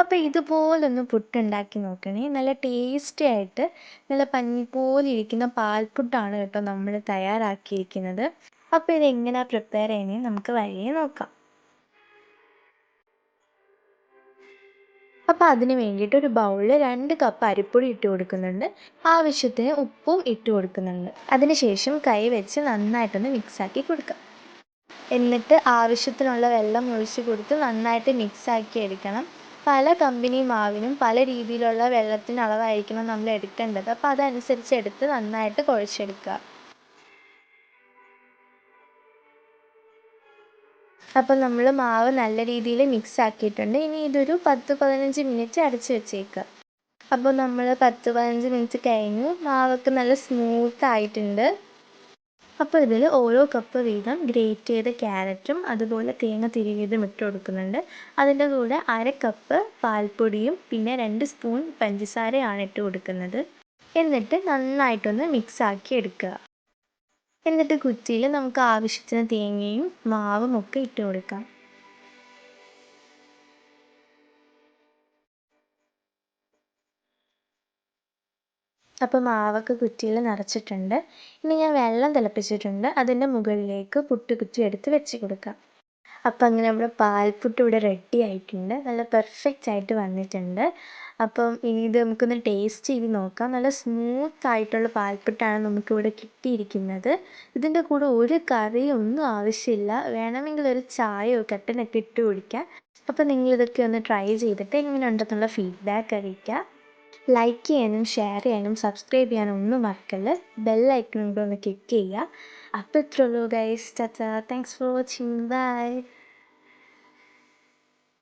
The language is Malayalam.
അപ്പോൾ ഇതുപോലൊന്ന് പുട്ടുണ്ടാക്കി നോക്കണേ. നല്ല ടേസ്റ്റി ആയിട്ട് നല്ല പഞ്ഞി പോലെ ഇരിക്കുന്ന പാൽപ്പുട്ടാണ് കേട്ടോ നമ്മൾ തയ്യാറാക്കിയിരിക്കുന്നത്. അപ്പോൾ ഇതെങ്ങനെയാണ് പ്രിപ്പയർ ചെയ്യുന്നത് നമുക്ക് വഴിയെ നോക്കാം. അപ്പോൾ അതിന് വേണ്ടിയിട്ട് ഒരു ബൗളിൽ രണ്ട് കപ്പ് അരിപ്പൊടി ഇട്ട് കൊടുക്കുന്നുണ്ട്. ആവശ്യത്തിന് ഉപ്പും ഇട്ട് കൊടുക്കുന്നുണ്ട്. അതിനുശേഷം കൈ വെച്ച് നന്നായിട്ടൊന്ന് മിക്സാക്കി കൊടുക്കാം. എന്നിട്ട് ആവശ്യത്തിനുള്ള വെള്ളം ഒഴിച്ച് കൊടുത്ത് നന്നായിട്ട് മിക്സാക്കി എടുക്കണം. പല കമ്പനി മാവിനും പല രീതിയിലുള്ള വെള്ളത്തിന്റെ അളവായിരിക്കണം നമ്മൾ എടുക്കേണ്ടത്. അപ്പോൾ അതനുസരിച്ച് എടുത്ത് നന്നായിട്ട് കുഴച്ചെടുക്കുക. അപ്പോൾ നമ്മൾ മാവ് നല്ല രീതിയിൽ മിക്സ് ആക്കിയിട്ടുണ്ട്. ഇനി ഇതൊരു പത്ത് പതിനഞ്ച് മിനിറ്റ് അടച്ച് വെച്ചേക്കുക. അപ്പോൾ നമ്മൾ പത്ത് പതിനഞ്ച് മിനിറ്റ് കഴിഞ്ഞു. മാവൊക്കെ നല്ല സ്മൂത്ത് ആയിട്ടുണ്ട്. അപ്പോൾ ഇതിൽ ഓരോ കപ്പ് വീതം ഗ്രേറ്റ് ചെയ്ത ക്യാരറ്റും അതുപോലെ തേങ്ങ തിരികിയതും ഇട്ട് കൊടുക്കുന്നുണ്ട്. അതിന്റെ കൂടെ അര കപ്പ് പാൽപ്പൊടിയും പിന്നെ രണ്ട് സ്പൂൺ പഞ്ചസാരയാണ് ഇട്ട് കൊടുക്കുന്നത്. എന്നിട്ട് നന്നായിട്ടൊന്ന് മിക്സ് ആക്കി എടുക്കുക. എന്നിട്ട് കുറ്റിയിൽ നമുക്ക് ആവശ്യത്തിന് തേങ്ങയും മാവും ഒക്കെ ഇട്ട് കൊടുക്കാം. അപ്പോൾ മാവൊക്കെ കുറ്റിയിൽ നിറച്ചിട്ടുണ്ട്. ഇനി ഞാൻ വെള്ളം തിളപ്പിച്ചിട്ടുണ്ട്. അതിന്റെ മുകളിലേക്ക് പുട്ട് കുറ്റി എടുത്ത് വെച്ച് കൊടുക്കാം. അപ്പം അങ്ങനെ നമ്മുടെ പാൽപ്പുട്ട് ഇവിടെ റെഡി ആയിട്ടുണ്ട്. നല്ല പെർഫെക്റ്റ് ആയിട്ട് വന്നിട്ടുണ്ട്. അപ്പം ഇനി ഇത് നമുക്കൊന്ന് ടേസ്റ്റ് ചെയ്ത് നോക്കാം. നല്ല സ്മൂത്ത് ആയിട്ടുള്ള പാൽപ്പുട്ടാണ് നമുക്കിവിടെ കിട്ടിയിരിക്കുന്നത്. ഇതിന്റെ കൂടെ ഒരു കറിയും ഒന്നും ആവശ്യമില്ല. വേണമെങ്കിൽ ഒരു ചായയോ കട്ടനൊക്കെ ഇട്ട് കുടിക്കാം. അപ്പം നിങ്ങളിതൊക്കെ ഒന്ന് ട്രൈ ചെയ്തിട്ട് എങ്ങനെ ഉണ്ടെന്നുള്ള ഫീഡ്ബാക്ക് അറിയിക്കുക ലൈക്ക് ചെയ്യാനും ഷെയർ ചെയ്യാനും സബ്സ്ക്രൈബ് ചെയ്യാനും ഒന്നും മറക്കല്ല്. ബെല്ലൈക്കൺ കൂടെ ഒന്ന് ക്ലിക്ക് ചെയ്യുക. അപ്പോൾ ഇത്രയുള്ളൂ guys tata thanks for watching bye